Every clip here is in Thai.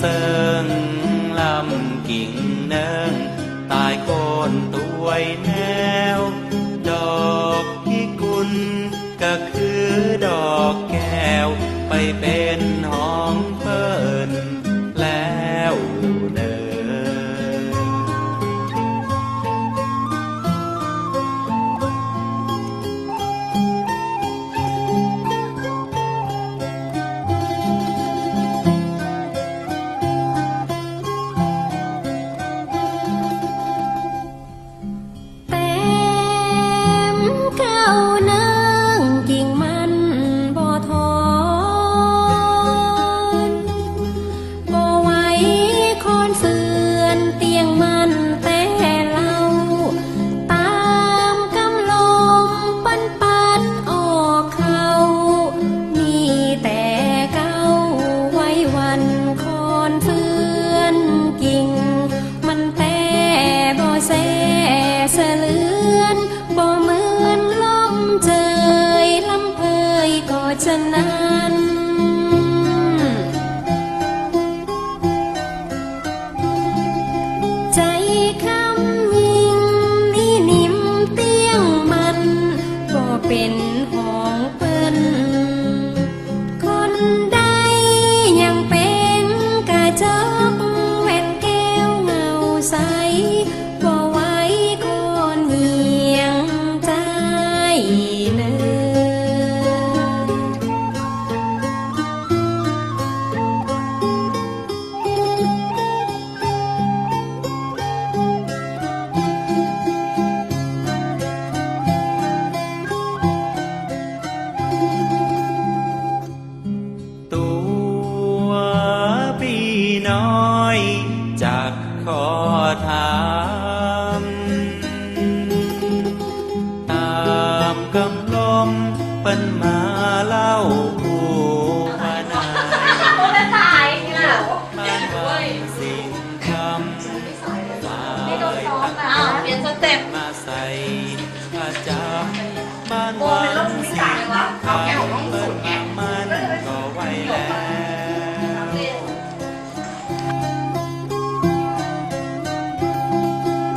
sir.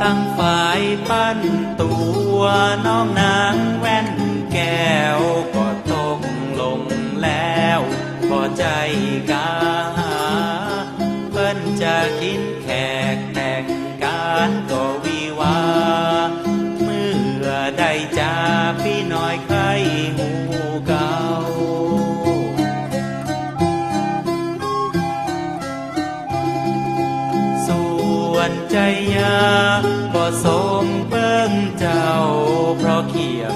ตั้งฝ่ายปั้นตัวน้องนางแว่นแก้วก็ตกลงแล้วพอใจกาเพิ่นจะกินแขกแต่งการก็วิวา เมื่อได้จาพี่น้อยใครหูเก่าส่วนใจยา เพราะเขียง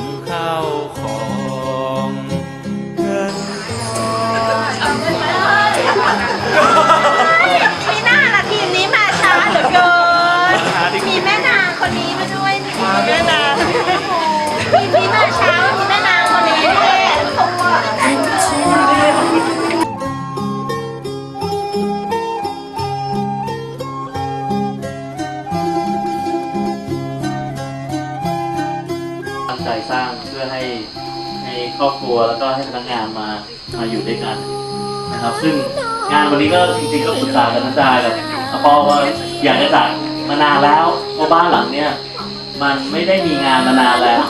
ครอบครัวแล้วก็ให้พนักงานมามาอยู่ด้วยกันนะครับ ซึ่งงานวันนี้ก็จริงๆก็ปรึกษากันทั้งใจกับพ่อว่าอยากจะจัดมานานแล้วเพราะบ้านหลังเนี้ยมันไม่ได้มีงานมานานแล้ว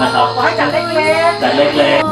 นะครับจัดเล็กๆจัดเล็กๆ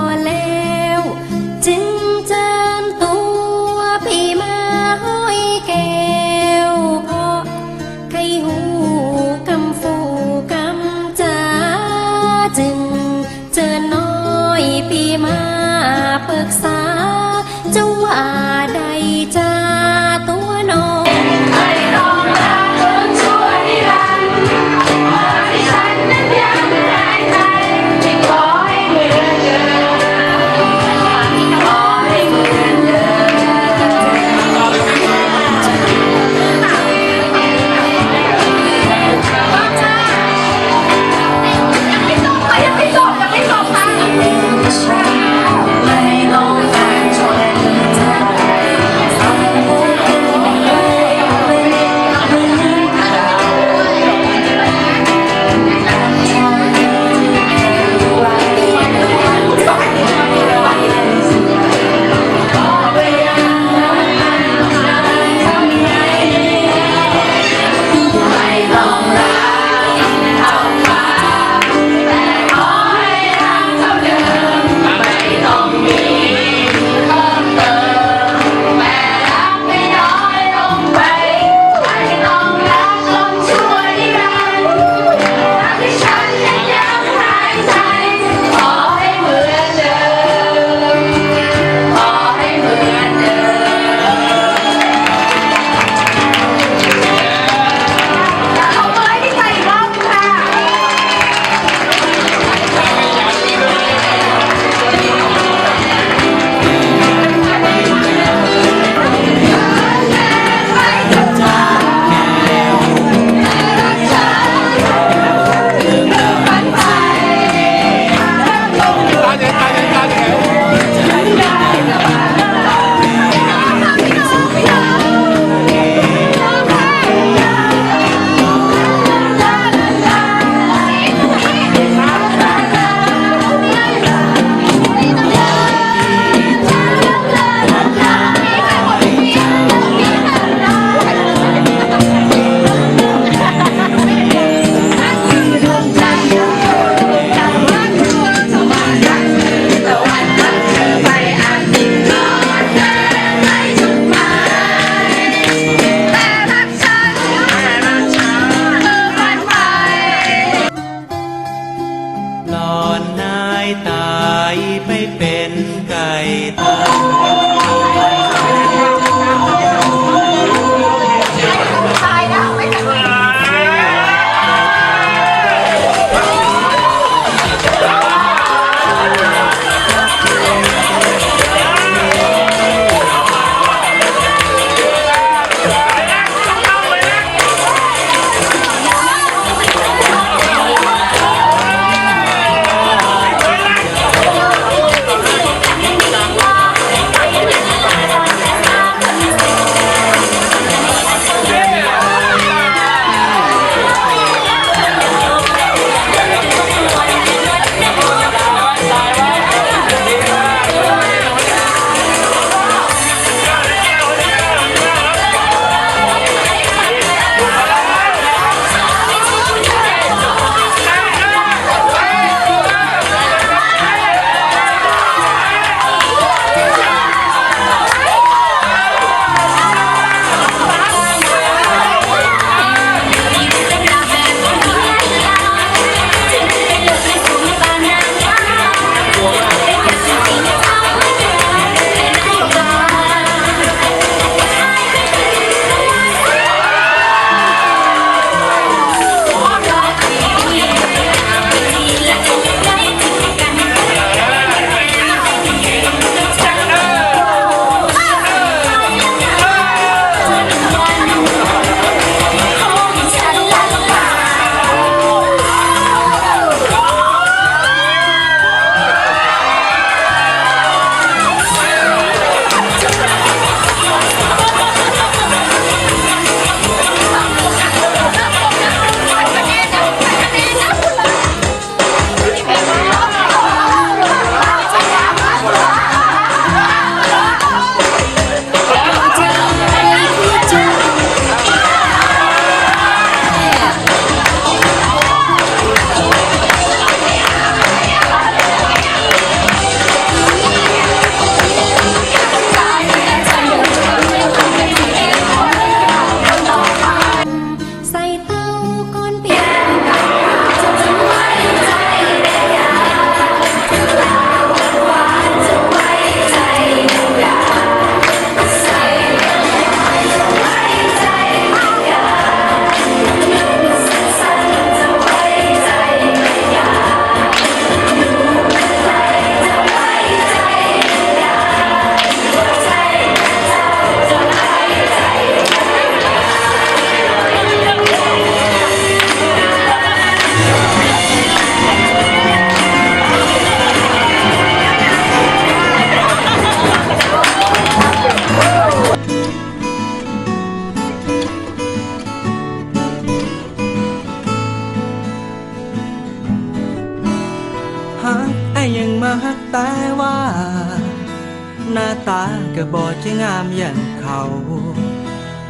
เขา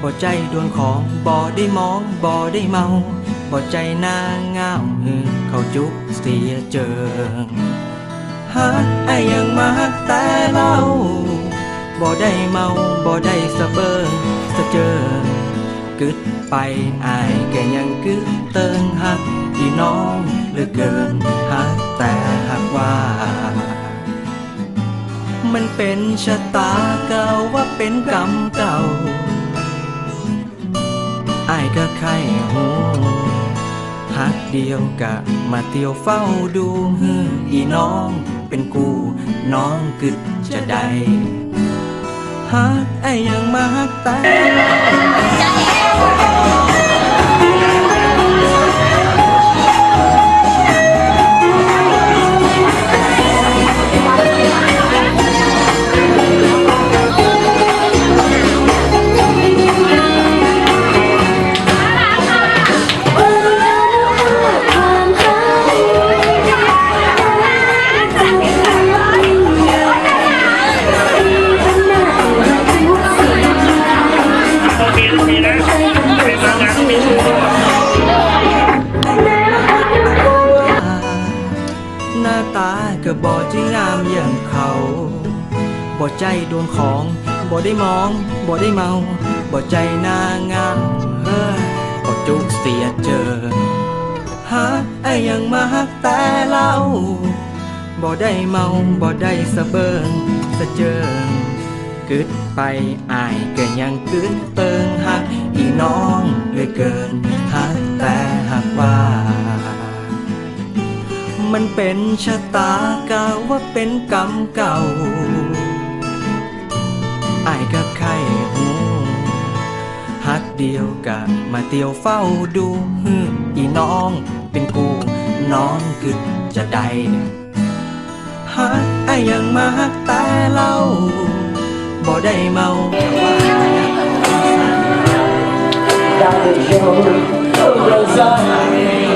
บ่ใจดวงของบ่ได้มองบ่ได้เมาบ่ใจนางงามหือเขาจุกเสียเจิงฮักไอ้ยังมาฮักแต่เราบ่ได้เมาบ่ได้สะเบิงสะเจิงกึดไปอายแกยังกึดเติงฮักพี่น้องเหลือเกินฮักแต่ฮักว่า มันเป็นชะตาเก่าว่าเป็นกรรมเก่าอายก็ใครหูฮักเดียวกะมาเตียวเฝ้าดูฮืออีน้องเป็นกูน้องกึดจะได้ฮักไอ้ยังมาฮักแต่ ก็บ่จีงามอย่างเขาบ่ใจโดนของบ่ได้มองบ่ได้เมาบ่ใจนางามเฮ้ยบ่จุกเสียเจอฮักไอ้ยังมาฮักแต่เราบ่ได้เมาบ่ได้สะเบิงสะเจิงกึดไปอายก็ยังกึดเติงฮักอีน้องเลยเกินฮักแต่ฮักว่า มันเป็นชะตากาว่าเป็นกรรมเก่าอายกับใครหูฮักเดียวกะมาเตียวเฝ้าดูฮึอีน้องเป็นกูน้องกึดจะได้ฮักไอ้ยังมาฮักแต่เล่าบ่ได้เมาแต่ว่าคุณ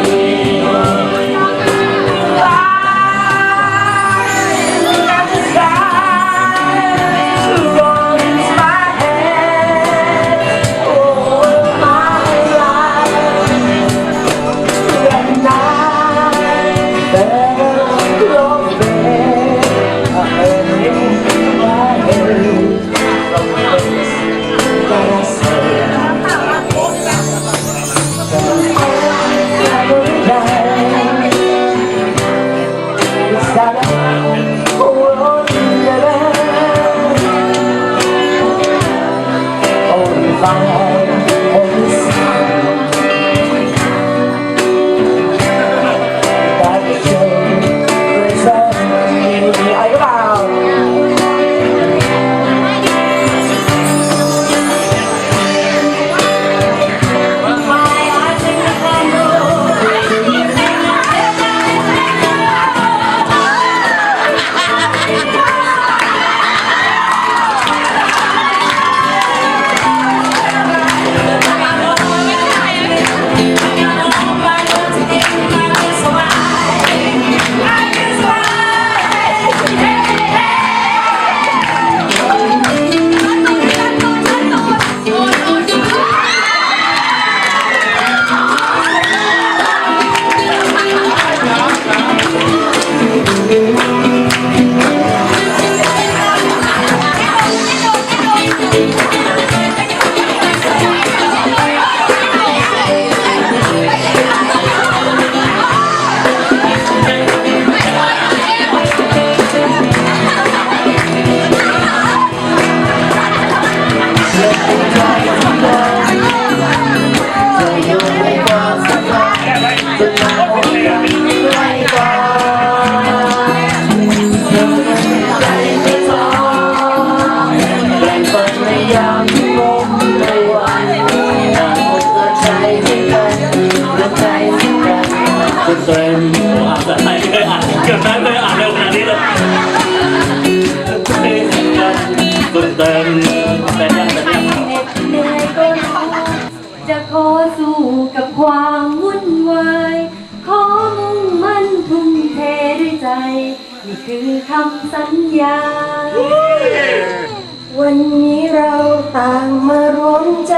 ต่างมารวมใจ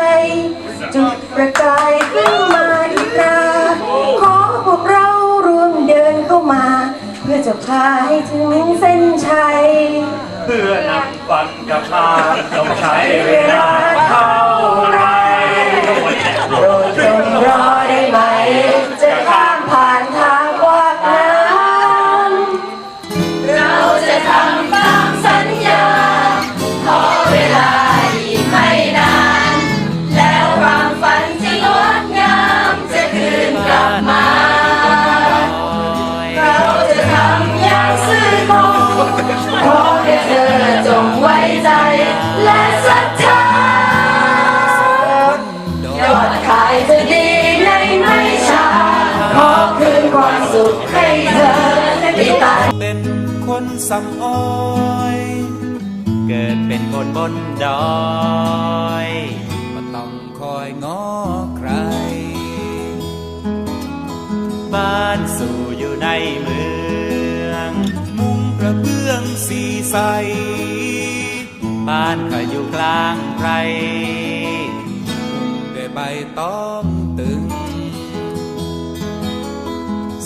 จุดประกายขึ้นมาอีกคราขอพวกเรารวมเดินเข้ามา เพื่อจะพาให้ถึงเส้นชัย เพื่อนำฝันกับพาต้องใช้เวลาเขา สำอ้อย เกิดเป็นคนบนดอยก็ต้องคอยง้อใคร บ้านสู่อยู่ในเมือง มุงกระเบื้องสีใส บ้านก็อยู่กลางไพรด้วยใบตองตึง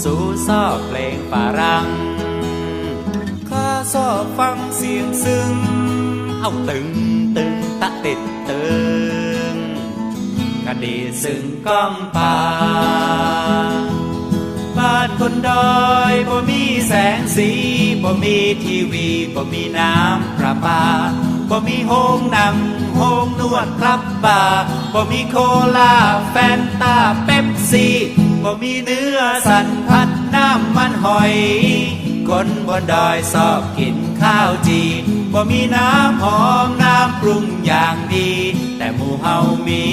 สู่ซอบเพลงฝรั่ง ชอบฟังเสียงซึ้ง เอาตึงตึงตะติดตึงกระดีซึ้งก้องป่า บ้านคนดอยบ่มีแสงสีบ่มีทีวีบ่มีน้ำประปาบ่มีโฮงหนังโฮงนวดครับบาร์บ่มีโคลาแฟนตาเป๊ปซี่บ่มีเนื้อสันพัดน้ำมันหอย คนบนดอยชอบกินข้าวจีบ่มีน้ำหอมน้ำปรุงอย่างดี แต่หมู่เฮามี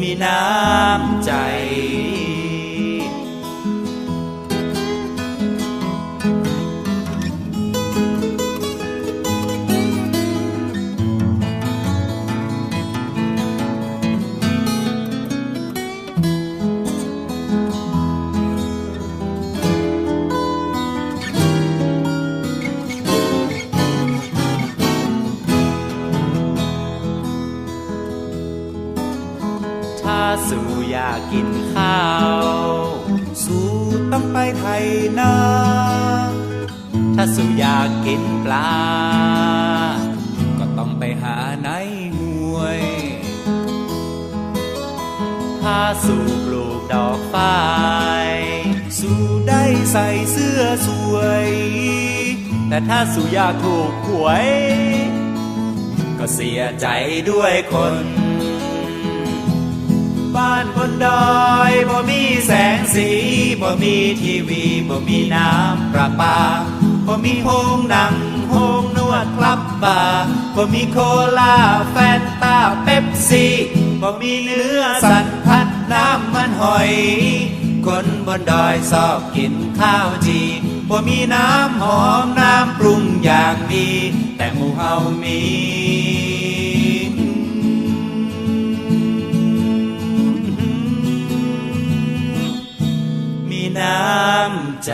มีน้ำใจ สู่อยากกินข้าว สู่ต้องไปไทยนาถ้าสู่อยากกินปลา ก็ต้องไปหาในห้วย ถ้าสู่ปลูกดอกฝ้ายสู่ได้ใส่เสื้อสวย แต่ถ้าสู่อยากถูกหวย ก็เสียใจด้วยคน บ้านบนดอยบ่มีแสงสีบ่มีทีวีบ่มีน้ำประปาบ่มีโฮงหนังโฮงนวดคลับบาร์บ่มีโคลาแฟนตาเป๊ปซี่บ่มีเนื้อสันพัดน้ำมันหอย คนบนดอยชอบกินข้าวจีบ่มีน้ำหอมน้ำปรุงอย่างดี แต่หมู่เฮามี น้ำใจ